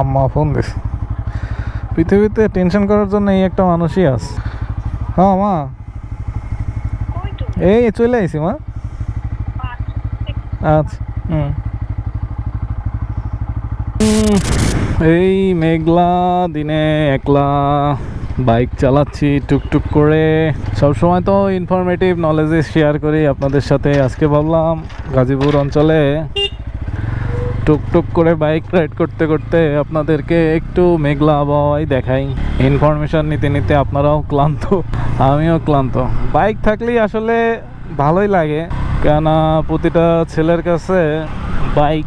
আম্মা phone this পৃথিবীতে tension করার জন্য এই একটা মানুষই আছে। হ্যাঁ মা। এই চলে আইছি মা। আচ্ছা আচ্ছা হুম। এই মেঘলা দিনে একলা বাইক চালাচ্ছি টুকটুক করে। সবসময় তো ইনফরমেটিভ নলেজে শেয়ার করি আপনাদের সাথে। আজকে ভাবলাম গাজীপুর অঞ্চলে টুকটুক করে বাইক রাইড করতে করতে আপনাদেরকে একটু মেঘলা আবহাওয়াই দেখাই। ইনফরমেশন নিতে নিতে আপনারাও ক্লান্ত, আমিও ক্লান্ত। বাইক থাকলেই আসলে ভালোই লাগে, কেননা প্রতিটা ছেলের কাছে বাইক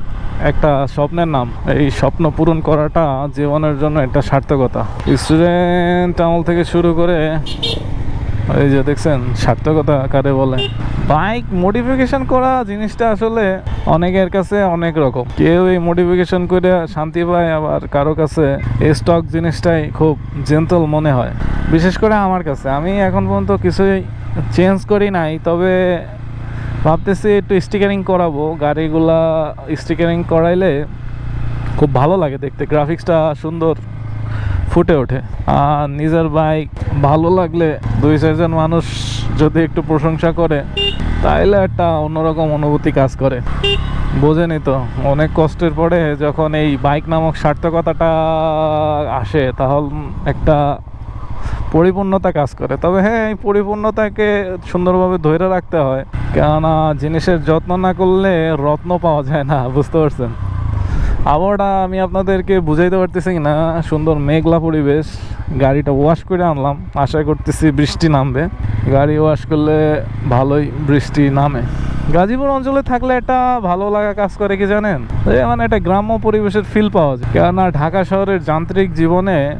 একটা স্বপ্নের নাম। এই স্বপ্ন পূরণ করাটা জীবনের জন্য একটা সার্থকতা। স্টুডেন্ট আমল থেকে শুরু করে, এই যে দেখছেন, সার্থকতা কারে বলে? বাইক মডিফিকেশন করা জিনিসটা আসলে অনেকের কাছে অনেক রকম। কেউ এই মডিফিকেশন করে শান্তি পায়, আবার কারও কাছে এই স্টক জিনিসটাই খুব জেন্টল মনে হয়। বিশেষ করে আমার কাছে। আমি এখন পর্যন্ত কিছুই চেঞ্জ করি নাই, তবে ভাবতেছি একটু স্টিকারিং করাবো। গাড়িগুলা স্টিকারিং করাইলে খুব ভালো লাগে দেখতে। গ্রাফিক্সটা সুন্দর ফুটে ওঠে। আর নিজের বাইক ভালো লাগলে দুই চারজন মানুষ যদি একটু প্রশংসা করে, তাইলে একটা অন্যরকম অনুভূতি কাজ করে। বোঝেনি তো? অনেক কষ্টের পরে যখন এই বাইক নামক সার্থকতাটা আসে, তাহলে একটা পরিপূর্ণতা কাজ করে। তবে হ্যাঁ এই পরিপূর্ণতাকে সুন্দরভাবে ধরে রাখতে হয়। কেননা, জিনিসের যত্ন না করলে রত্ন পাওয়া যায় না, বুঝতে পারছেন? আবহাওয়াটা আমি আপনাদেরকে বুঝাইতে পারতেছি না। সুন্দর মেঘলা পরিবেশ, গাড়িটা ওয়াশ করে আনলাম। আশা করতেছি বৃষ্টি নামবে। গাড়ি ওয়াশ করলে ভালোই বৃষ্টি নামে। গাজীপুর অঞ্চলে থাকলে একটা ভালো লাগা কাজ করে কি জানেন? মানে একটা গ্রাম্য পরিবেশের ফিল পাওয়া যায়। কেননা ঢাকা শহরের যান্ত্রিক জীবনে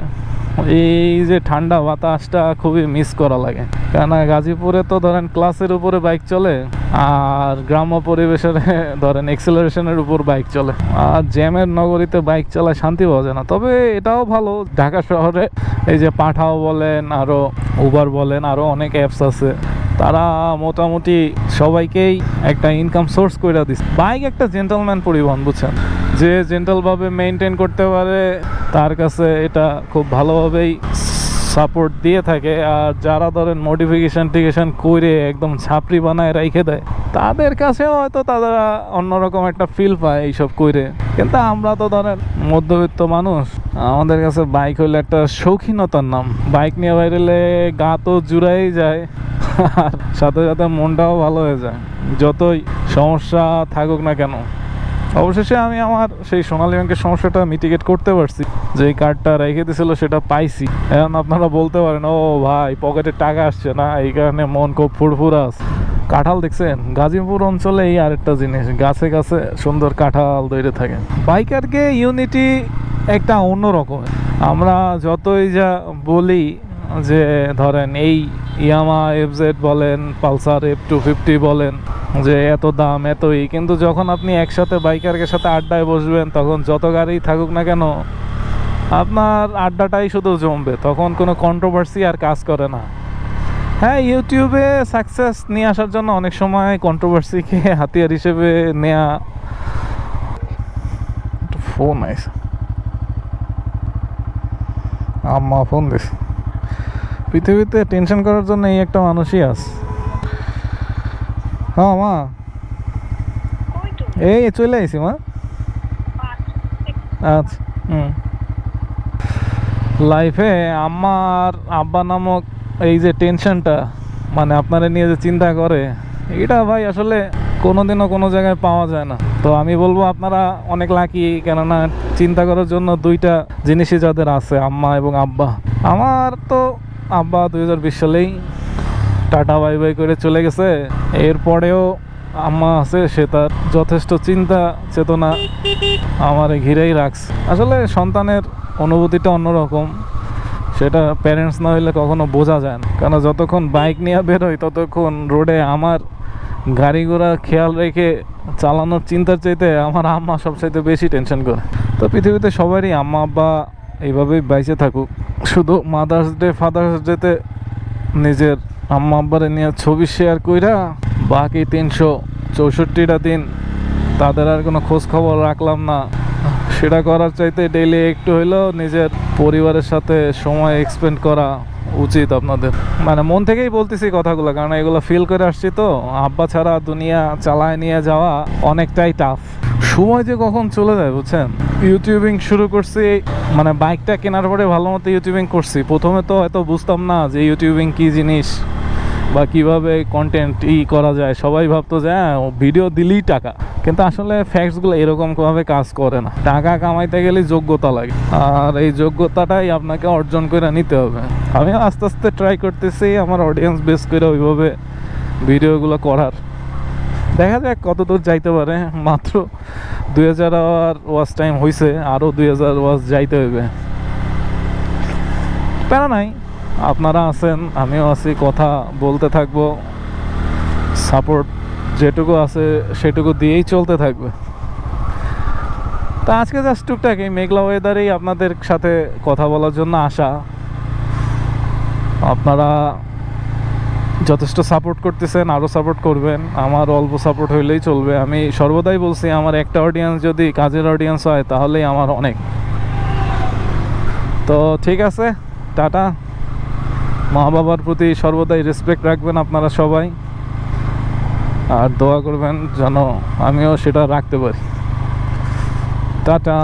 এই যে ঠান্ডা বাতাসটা খুবই মিস করা লাগে। কেননা গাজীপুরে তো ধরেন ক্লাসের উপরে বাইক চলে, আর গ্রাম্য পরিবেশের ধরেন এক্সেলারেশনের উপর বাইক চলে। আর জ্যামের নগরীতে বাইক চালায় শান্তি পাওয়া যায় না। তবে এটাও ভালো, ঢাকা শহরে এই যে পাঠাও বলেন আরও উবার বলেন আরও অনেক অ্যাপস আছে। তারা মোটামুটি সবাইকেই একটা ইনকাম সোর্স করে দিচ্ছে বাইক একটা জেন্টলম্যান পরিবহন, বুঝছেন? যে জেন্টালভাবে মেনটেন করতে পারে, তার কাছে এটা খুব ভালোভাবেই সাপোর্ট দিয়ে থাকে। আর যারা ধরেন মডিফিকেশন টিকেশন করে একদম ছাপড়ি বানায় রেখে দেয়, তাদের কাছেও হয়তো তারা অন্যরকম একটা ফিল পায় এইসব করে কিন্তু আমরা তো ধরেন মধ্যবিত্ত মানুষ, আমাদের কাছে বাইক হইলে একটা শৌখিনতার নাম। বাইক নিয়ে বাইরেলে গা তো জুড়াই যায়, আর সাথে সাথে মনটাও ভালো হয়ে যায়। যতই সমস্যা থাকুক না কেন। অবশেষে আমি আমার সেই সোনালী ব্যাংকের সমস্যাটা মিটিগেট করতে পারছি। যে এই কার্ডটা রেখে দিয়েছিল সেটা পাইছি। এখন আপনারা বলতে পারেন, ও ভাই, পকেটে টাকা আসছে না, এই কারণে মন খুব ফুরফুরা আছে। কাঁঠাল দেখছেন? গাজীপুর অঞ্চলে এই আরেকটা জিনিস, গাছে গাছে সুন্দর কাঁঠাল দৈরে থাকে। বাইকারকে ইউনিটি একটা অন্যরকম আমরা যতই যা বলি যে, ধরেন এই ইয়ামা এফজেড বলেন পালসার এফ টু ফিফটি বলেন যে এত দাম, এতই। কিন্তু যখন আপনি একসাথে বাইকারের সাথে আড্ডায় বসবেন, তখন যত গাড়ি থাকুক না কেন, আপনার আড্ডাটাই শুধু জমবে। তখন কোনো কন্ট্রোভার্সি আর কাজ করে না। হ্যাঁ ইউটিউবে সাকসেস নিয়ে আসার জন্য অনেক সময় কন্ট্রোভার্সিকে হাতিয়ার হিসেবে নেয়া ফোন আইস আম্মা ফোন দিস পৃথিবীতে টেনশন করার জন্য এই একটা মানুষই আছে। হ্যাঁ মা। এই চলে আইছি মা। আচ্ছা আচ্ছা হুম। লাইফে আম্মা আর আব্বা নামক এই যে টেনশনটা মানে আপনারা নিয়ে যে চিন্তা করে এটা ভাই আসলে কোনোদিনও কোনো জায়গায় পাওয়া যায় না। তো আমি বলব আপনারা অনেক লাকি কেননা চিন্তা করার জন্য দুইটা জিনিসই যাদের আছে আম্মা এবং আব্বা। আমার তো আব্বা দুই হাজার বিশ সালেই টাটা বাই বাই করে চলে গেছে। এরপরেও আম্মা আছে, সে তার যথেষ্ট চিন্তা, চেতনা আমার ঘিরেই রাখছে। আসলে সন্তানের অনুভূতিটা অন্যরকম, সেটা প্যারেন্টস না হইলে কখনো বোঝা যায় না। কেন, যতক্ষণ বাইক নিয়ে বেরোই ততক্ষণ রোডে আমার গাড়ি ঘোড়া খেয়াল রেখে চালানোর চিন্তার চাইতে আমার আম্মা সবচাইতে বেশি টেনশন করে। তো পৃথিবীতে সবারই আম্মা, আব্বা এইভাবেই বাইচে থাকুক। শুধু মাদার্স ডে ফাদার্স ডেতে নিজের আম্মা আব্বারে নিয়ে ছবি শেয়ার কইরা বাকি তিনশো চৌষট্টিটা দিন তাদের আর কোনো খোঁজ খবর রাখলাম না। সেটা করার চাইতে ডেইলি একটু হইলেও নিজের পরিবারের সাথে সময় এক্সপেন্ড করা উচিত আপনাদের। মানে মন থেকেই বলতেছি কথাগুলো, কারণ এগুলো ফিল করে আসছি তো। আব্বা ছাড়া দুনিয়া চালায় নিয়ে যাওয়া অনেকটাই টাফ সময় যে কখন চলে যায়, বুঝছেন? ইউটিউবিং শুরু করছি মানে বাইকটা কেনার পরে ভালো মতো ইউটিউবিং করছি। প্রথমে তো হয়তো বুঝতাম না যে ইউটিউবিং কি জিনিস। বা কীভাবে কন্টেন্ট ই করা যায়, সবাই ভাবতো যে হ্যাঁ ভিডিও দিলেই টাকা। কিন্তু আসলে ফ্যাক্টসগুলো এরকম ভাবে কাজ করে না। টাকা কামাইতে গেলে যোগ্যতা লাগে। আর এই যোগ্যতাটাই আপনাকে অর্জন করে নিতে হবে। আমি আস্তে আস্তে ট্রাই করতেছি, আমার অডিয়েন্স বেস করে ওইভাবে ভিডিওগুলো করার। দেখা যাক কত দূর যাইতে পারে। মাত্র দুই হাজার আওয়ার ওয়াচ টাইম হয়েছে আরও দুই হাজার ওয়াচ যাইতে হইবে। প্যারা নাই। আপনারা আছেন, আমিও আছি, কথা বলতে থাকব। সাপোর্ট যেটুকু আছে সেটুকু দিয়েই চলতে থাকবে। তা আজকে জাস্ট টুকটাক এই মেঘলা ওয়েদারেই আপনাদের সাথে কথা বলার জন্য আসা। আপনারা যথেষ্ট সাপোর্ট করতেছেন আরও সাপোর্ট করবেন, আমার অল্প সাপোর্ট হইলেই চলবে। আমি সর্বদাই বলছি, আমার একটা অডিয়েন্স যদি কাজের অডিয়েন্স হয়, তাহলেই আমার অনেক। তো ঠিক আছে, টাটা। মা বাবার প্রতি সর্বদাই রেসপেক্ট রাখবেন আপনারা সবাই। আর দোয়া করবেন যেন আমিও সেটা রাখতে পারি। টাটা।